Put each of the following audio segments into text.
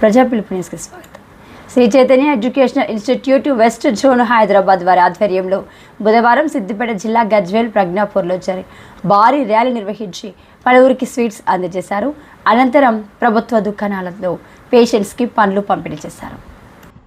ప్రజా పిలుపు న్యూస్కి స్వాగతం. Sri Chaitanya educational institute west zone Hyderabad వారి ఆధ్వర్యంలో బుధవారం సిద్దిపేట జిల్లా గజ్వేల్ ప్రజ్ఞాపూర్లో జరిగి భారీ ర్యాలీ నిర్వహించి పలువురికి స్వీట్స్ అందజేశారు. అనంతరం ప్రభుత్వ దుకాణాలలో పేషెంట్స్కి పండ్లు పంపిణీ చేశారు.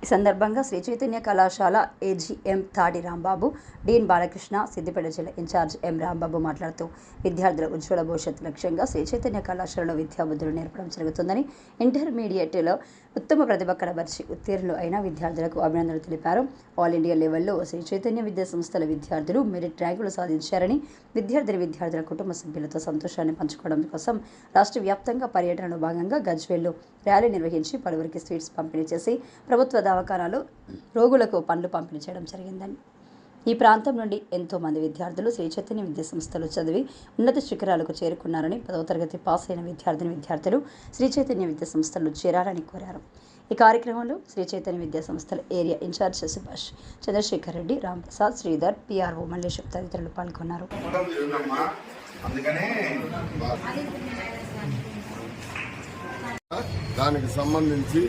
ఈ సందర్భంగా శ్రీ చైతన్య కళాశాల ఏజీఎం తాడి రాంబాబు డీన్ బాలకృష్ణ సిద్దిపేట జిల్లా ఇన్ఛార్జ్ ఎం రాంబాబు మాట్లాడుతూ విద్యార్థుల ఉజ్వల భవిష్యత్తు లక్ష్యంగా శ్రీ చైతన్య కళాశాలలో విద్యాబుద్ధులు నేర్పడం జరుగుతుందని ఇంటర్మీడియట్లో ఉత్తమ ప్రతిభ కనబరిచి ఉత్తీర్ణులు అయిన విద్యార్థులకు అభినందనలు తెలిపారు. ఆల్ ఇండియా లెవెల్లో శ్రీ చైతన్య విద్యా సంస్థల విద్యార్థులు మెరిట్ ర్యాంకులు సాధించారని విద్యార్థిని విద్యార్థుల కుటుంబ సభ్యులతో సంతోషాన్ని పంచుకోవడం కోసం రాష్ట్ర వ్యాప్తంగా పర్యటనలో భాగంగా గజ్వేల్లో ర్యాలీ నిర్వహించి పలువురికి స్వీట్స్ పంపిణీ చేసి ప్రభుత్వ దవాఖానాలో రోగులకు పండ్లు పంపిణీ చేయడం జరిగిందని. ఈ ప్రాంతం నుండి ఎంతో మంది విద్యార్థులు శ్రీ చైతన్య విద్యా సంస్థలు చదివి ఉన్నత శిఖరాలకు చేరుకున్నారని పదవ తరగతి పాస్ అయిన విద్యార్థిని విద్యార్థులు శ్రీ చైతన్య విద్యా సంస్థలు చేరాలని కోరారు. ఈ కార్యక్రమంలో శ్రీ చైతన్య విద్యా సంస్థల area incharge Subhash Chandrasekhar Reddy Ramprasad Sridhar PRO Mallesham తదితరులు పాల్గొన్నారు. దానికి సంబంధించి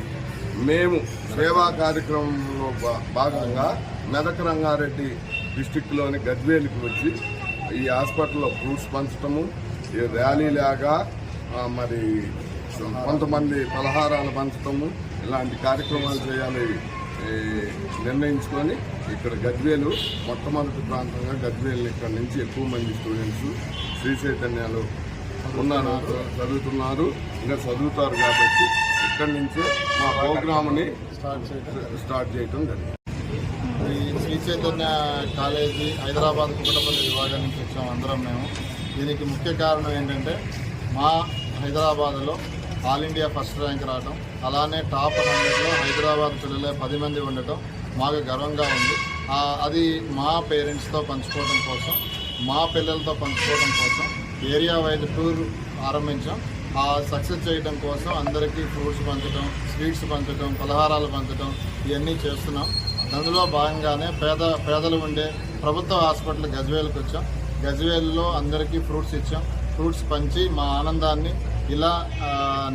మేము సేవా కార్యక్రమంలో భా- భాగంగా మెదక్ రంగారెడ్డి డిస్టిక్లోని గద్వేలికి వచ్చి ఈ హాస్పిటల్లో ఫ్రూట్స్ పంచటము ఈ ర్యాలీ లాగా మరి కొంతమంది పలహారాలు పంచటము ఇలాంటి కార్యక్రమాలు చేయాలి నిర్ణయించుకొని ఇక్కడ గద్వేలు మొట్టమొదటి ప్రాంతంగా గద్వేలు ఇక్కడ నుంచి ఎక్కువ మంది స్టూడెంట్స్ శ్రీ చైతన్యాలు ఉన్నారు చదువుతున్నారు ఇంకా చదువుతారు కాబట్టి ఇక్కడి నుంచే మా ప్రోగ్రామ్ని స్టార్ట్ చేయటం జరిగింది. ఈ శ్రీ చైతన్య కాలేజీ హైదరాబాద్ కుకటపల్లి విభాగం నుంచి వచ్చాం అందరం మేము. దీనికి ముఖ్య కారణం ఏంటంటే మా హైదరాబాద్లో ఆల్ ఇండియా ఫస్ట్ ర్యాంక్ రావడం అలానే టాప్ హండ్రెడ్లో హైదరాబాద్ పిల్లలే పది మంది ఉండటం మాకు గర్వంగా ఉంది. అది మా పేరెంట్స్తో పంచుకోవడం కోసం మా పిల్లలతో పంచుకోవడం కోసం ఏరియా వైజ్ టూర్ ఆరంభించాం. ఆ సక్సెస్ చేయడం కోసం అందరికీ ఫ్రూట్స్ పంచడం స్వీట్స్ పంచడం పలహారాలు పంచడం ఇవన్నీ చేస్తున్నాం. అందులో భాగంగానే పేద పేదలు ఉండే ప్రభుత్వ హాస్పిటల్ గజ్వేల్కి వచ్చాం. గజ్వేల్లో అందరికీ ఫ్రూట్స్ ఇచ్చాం. ఫ్రూట్స్ పంచి మా ఆనందాన్ని ఇలా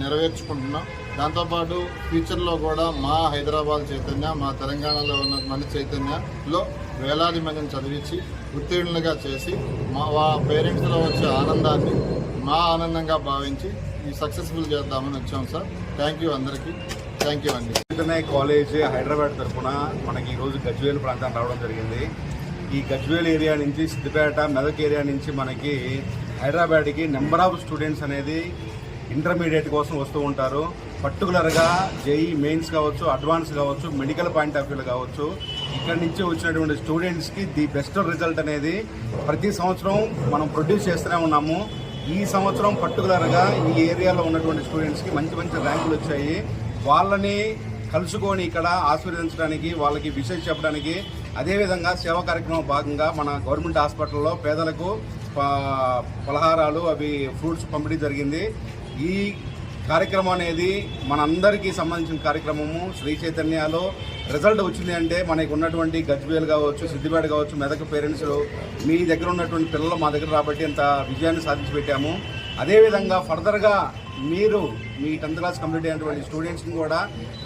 నెరవేర్చుకుంటున్నాం. దాంతోపాటు ఫ్యూచర్లో కూడా మా హైదరాబాద్ చైతన్య మా తెలంగాణలో ఉన్న మన చైతన్యలో వేలాది మందిని చదివించి ఉత్తీర్ణులుగా చేసి మా పేరెంట్స్లో వచ్చే ఆనందాన్ని మా ఆనందంగా భావించి ఈ సక్సెస్ఫుల్ చేద్దామని వచ్చాం సార్ థ్యాంక్ యూ అందరికీ. థ్యాంక్ యూ అండి. వినయ్ కాలేజ్ హైదరాబాద్ తరఫున మనకి ఈరోజు గజ్వేల్ ప్రాంతం రావడం జరిగింది. ఈ గజ్వేల్ ఏరియా నుంచి సిద్దిపేట మెదక్ ఏరియా నుంచి మనకి హైదరాబాద్కి నెంబర్ ఆఫ్ స్టూడెంట్స్ అనేది ఇంటర్మీడియట్ కోసం వస్తూ ఉంటారు. పర్టికులర్గా జేఈ మెయిన్స్ కావచ్చు అడ్వాన్స్ కావచ్చు మెడికల్ పాయింట్ ఆఫ్ వ్యూ కావచ్చు ఇక్కడి నుంచి వచ్చినటువంటి స్టూడెంట్స్కి ది బెస్ట్ రిజల్ట్ అనేది ప్రతి సంవత్సరం మనం ప్రొడ్యూస్ చేస్తూనే ఉన్నాము. ఈ సంవత్సరం పర్టికులర్గా ఈ ఏరియాలో ఉన్నటువంటి స్టూడెంట్స్కి మంచి మంచి ర్యాంకులు వచ్చాయి. వాళ్ళని కలుసుకొని ఇక్కడ ఆశీర్వదించడానికి వాళ్ళకి విషయం చెప్పడానికి అదేవిధంగా సేవా కార్యక్రమం భాగంగా మన గవర్నమెంట్ హాస్పిటల్లో పేదలకు పలహారాలు అవి ఫ్రూట్స్ పంపిణీ జరిగింది. ఈ కార్యక్రమం అనేది మనందరికీ సంబంధించిన కార్యక్రమము. శ్రీ చైతన్యలో రిజల్ట్ వచ్చింది అంటే మనకు ఉన్నటువంటి గజ్వేల్ కావచ్చు సిద్దిపేట కావచ్చు మెదక్ పేరెంట్స్ మీ దగ్గర ఉన్నటువంటి పిల్లలు మా దగ్గర రాబట్టి అంత విజయాన్ని సాధించి పెట్టాము. అదేవిధంగా ఫర్దర్గా మీరు మీ టెన్త్ క్లాస్ కంప్లీట్ అయినటువంటి స్టూడెంట్స్ని కూడా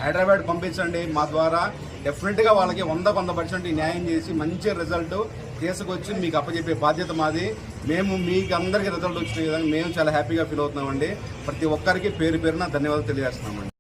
హైదరాబాద్ పంపించండి. మా ద్వారా డెఫినెట్గా వాళ్ళకి వంద వంద పర్సెంట్ న్యాయం చేసి మంచి రిజల్ట్ తీసుకొచ్చి మీకు అప్పచెప్పే బాధ్యత మాది. మేము మీకు అందరికీ రిజల్ట్ వచ్చిన విధంగా మేము చాలా హ్యాపీగా ఫీల్ అవుతున్నామండి. ప్రతి ఒక్కరికి పేరు పేరున ధన్యవాదాలు తెలియజేస్తున్నామండి.